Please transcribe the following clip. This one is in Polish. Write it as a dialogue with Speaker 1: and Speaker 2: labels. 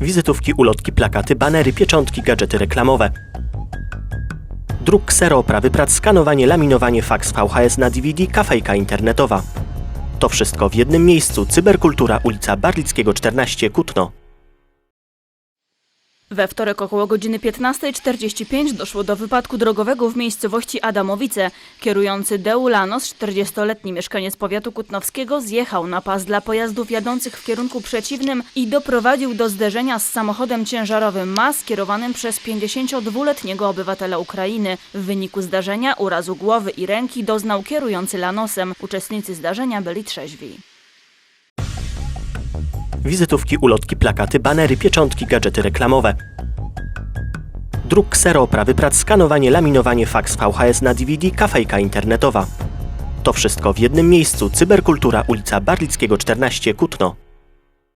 Speaker 1: Wizytówki, ulotki, plakaty, banery, pieczątki, gadżety reklamowe. Druk ksero, oprawy prac, skanowanie, laminowanie, faks, VHS na DVD, kafejka internetowa. To wszystko w jednym miejscu. Cyberkultura, ulica Barlickiego 14, Kutno.
Speaker 2: We wtorek około godziny 15.45 doszło do wypadku drogowego w miejscowości Adamowice. Kierujący Deu Lanos, 40-letni mieszkaniec powiatu kutnowskiego, zjechał na pas dla pojazdów jadących w kierunku przeciwnym i doprowadził do zderzenia z samochodem ciężarowym MAS kierowanym przez 52-letniego obywatela Ukrainy. W wyniku zdarzenia urazu głowy i ręki doznał kierujący Lanosem. Uczestnicy zdarzenia byli trzeźwi.
Speaker 1: Wizytówki, ulotki, plakaty, banery, pieczątki, gadżety reklamowe. Druk ksero, oprawy prac, skanowanie, laminowanie, faks, VHS na DVD, kafejka internetowa. To wszystko w jednym miejscu. Cyberkultura, ulica Barlickiego 14, Kutno.